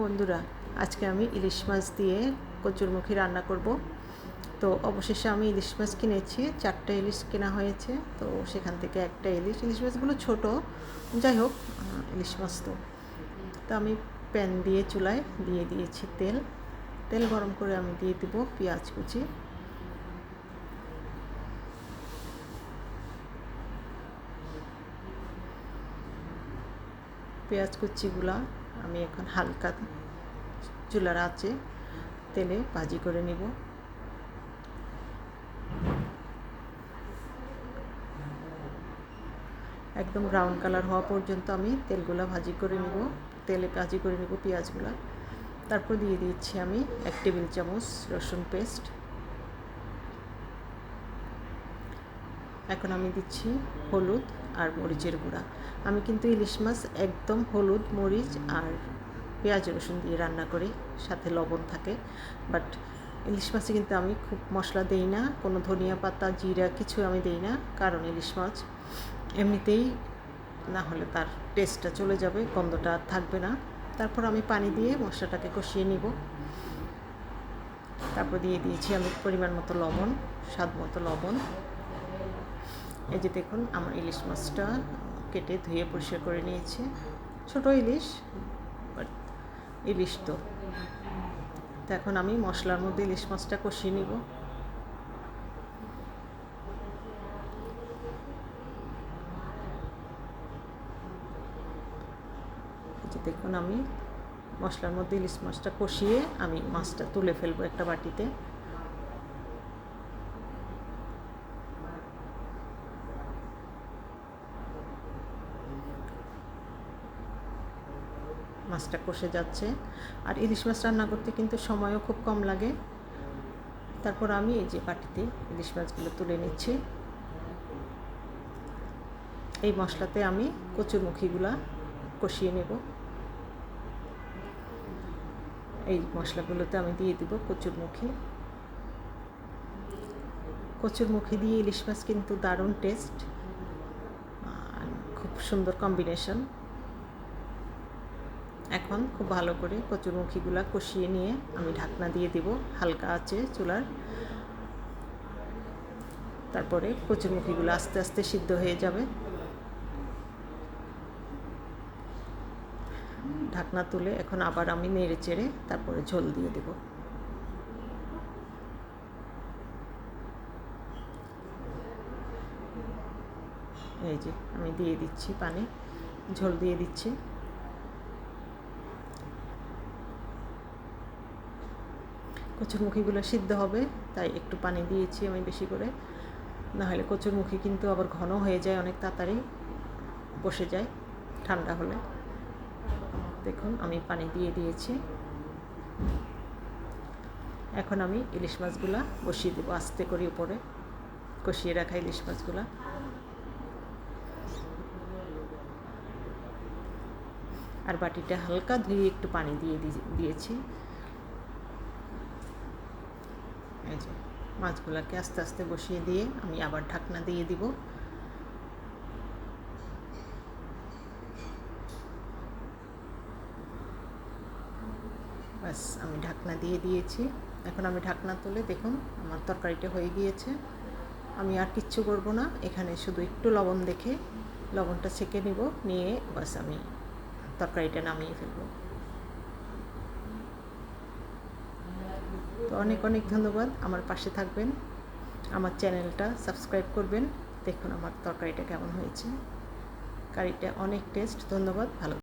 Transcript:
বন্ধুরা, আজকে আমি ইলিশ মাছ দিয়ে কচুরমুখী রান্না করব। তো অবশেষে আমি ইলিশ মাছ কিনেছি, চারটে ইলিশ কেনা হয়েছে। তো সেখান থেকে একটা ইলিশ ইলিশ মাছগুলো ছোট। যাই হোক ইলিশ মাছ তো। তো আমি প্যান দিয়ে চুলায় দিয়ে দিয়েছি তেল। তেল গরম করে আমি দিয়ে দেবো পেঁয়াজ কুচি। পেঁয়াজ কুচিগুলা আমি এখন হালকা চুলার আছে তেলে ভাজি করে নিব। একদম ব্রাউন কালার হওয়া পর্যন্ত আমি তেলগুলা ভাজি করে নিব। তেলে ভাজি করে নিব পেঁয়াজগুলা। তারপর দিয়ে দিচ্ছি আমি এক টেবিল চামচ রসুন পেস্ট। এখন আমি দিচ্ছি হলুদ। আর মরিচের গুঁড়া। আমি কিন্তু ইলিশ মাছ একদম হলুদ, মরিচ আর পেঁয়াজ, রসুন দিয়ে রান্না করি, সাথে লবণ থাকে। বাট ইলিশ মাছে কিন্তু আমি খুব মশলা দেই না, কোনো ধনিয়া পাতা, জিরা কিছু আমি দেই না, কারণ ইলিশ মাছ এমনিতেই না হলে তার টেস্টটা চলে যাবে, গন্ধটা আর থাকবে না। তারপর আমি পানি দিয়ে মশলাটাকে কষিয়ে নিব। তারপর দিয়ে দিয়েছি আমি পরিমাণ মতো লবণ, স্বাদ মতো লবণ। এই যে দেখুন, আমার ইলিশ মাছটা কেটে ধুয়ে পরিষ্কার করে নিয়েছে। ছোট ইলিশ, বাট ইলিশ তো। তো এখন আমি মশলার মধ্যে ইলিশ মাছটা কষিয়ে নিব। দেখুন, আমি মশলার মধ্যে ইলিশ মাছটা কষিয়ে আমি মাছটা তুলে ফেলব একটা বাটিতে। মাছটা কষে যাচ্ছে। আর ইলিশ মাছ রান্না করতে কিন্তু সময়ও খুব কম লাগে। তারপর আমি এই যে বাটিতে ইলিশ মাছগুলো তুলে নিচ্ছি। এই মশলাতে আমি কচুরমুখীগুলা কষিয়ে নেব। এই মশলাগুলোতে আমি দিয়ে দিব কচুরমুখী। কচুরমুখী দিয়ে ইলিশ মাছ কিন্তু দারুণ টেস্ট। খুব সুন্দর কম্বিনেশন। এখন খুব ভালো করে কচুরমুখীগুলো কষিয়ে নিয়ে আমি ঢাকনা দিয়ে দিব হালকা আছে চুলার। তারপরে কচুরমুখীগুলো আস্তে আস্তে সিদ্ধ হয়ে যাবে। ঢাকনা তুলে এখন আবার আমি নেড়ে চেড়ে তারপরে ঝোল দিয়ে দেব। এই যে আমি দিয়ে দিচ্ছি পানি, ঝোল দিয়ে দিচ্ছি। কচুরমুখীগুলো সিদ্ধ হবে, তাই একটু পানি দিয়েছি আমি বেশি করে। নাহলে কচুরমুখী কিন্তু আবার ঘন হয়ে যায়, অনেক তাড়াতাড়ি বসে যায়, ঠান্ডা হলে। দেখুন, আমি পানি দিয়ে দিয়েছি। এখন আমি ইলিশ মাছগুলা বসিয়ে দেবো আস্তে করে উপরে, কষিয়ে রাখা ইলিশ মাছগুলা। আর বাটিটা হালকা ধুয়ে একটু পানি দিয়ে দিয়েছি। এই মাছগুলোকে আস্তে আস্তে বসিয়ে দিয়ে আমি আবার ঢাকনা দিয়ে দিব। ব্যাস, আমি ঢাকনা দিয়ে দিয়েছি। এখন আমি ঢাকনা তুলে দেখুন, আমার তরকারিটা হয়ে গিয়েছে। আমি আর কিচ্ছু করব না, এখানে শুধু একটু লবণ দেখে লবণটা ছেঁকে নিব, নিয়ে বাস আমি তরকারিটা নামিয়ে ফেলব। তো অনেক অনেক ধন্যবাদ। আমার পাশে থাকবেন। আমার চ্যানেলটা সাবস্ক্রাইব করবেন। দেখুন আমার তরকারিটা কেমন হয়েছে। কারিটা অনেক টেস্ট। ধন্যবাদ। ভালো